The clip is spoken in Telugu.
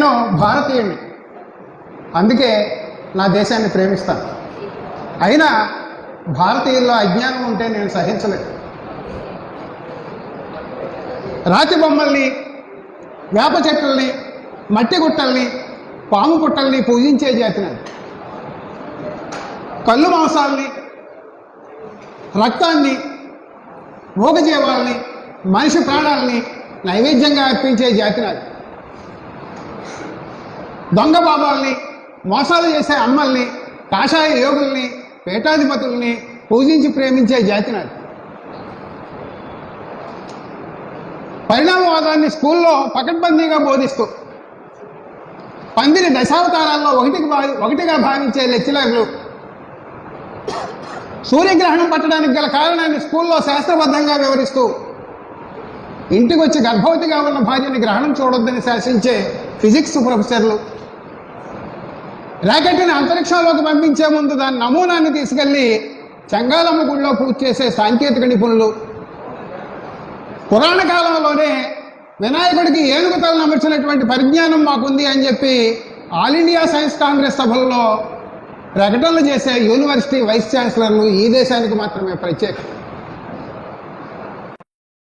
నేను భారతీయుడిని అందుకే నా దేశాన్ని ప్రేమిస్తాను. అయినా భారతీయుల్లో అజ్ఞానం ఉంటే నేను సహించలేదు రాతి బొమ్మల్ని వేప చెట్లని మట్టి గుట్టల్ని పాము పుట్టల్ని పూజించే జాతి నాది. కళ్ళు మాంసాల్ని రక్తాన్ని మూగజీవాల్ని మనిషి ప్రాణాలని నైవేద్యంగా అర్పించే జాతి నాది. దొంగ బాబాల్ని మోసాలు చేసే అమ్మల్ని కాషాయ యోగుల్ని పీఠాధిపతుల్ని పూజించి ప్రేమించే జాతి నాది. పరిణామవాదాన్ని స్కూల్లో పకడ్బందీగా బోధిస్తూ పందిరి దశావతారాల్లో ఒకటికి భా- ఒకటిగా భావించే లెక్చరర్లు సూర్యగ్రహణం పట్టడానికి గల కారణాన్ని స్కూల్లో శాస్త్రబద్ధంగా వివరిస్తూ ఇంటికి వచ్చి గర్భవతిగా ఉన్న భార్యని గ్రహణం చూడొద్దని శాసించే ఫిజిక్స్ ప్రొఫెసర్లు రాకెట్ని అంతరిక్షంలోకి పంపించే ముందు దాని నమూనాన్ని తీసుకెళ్ళి చెంగాలమ్మ గుడిలో పూజ చేసే సాంకేతిక నిపుణులు. పురాణ కాలంలోనే వినాయకుడికి ఏనుగు తలను అమర్చినటువంటి పరిజ్ఞానం మాకుంది అని చెప్పి ఆల్ ఇండియా సైన్స్ కాంగ్రెస్ సభల్లో ప్రకటనలు చేసే యూనివర్సిటీ వైస్ ఛాన్సలర్లు ఈ దేశానికి మాత్రమే ప్రత్యేకం.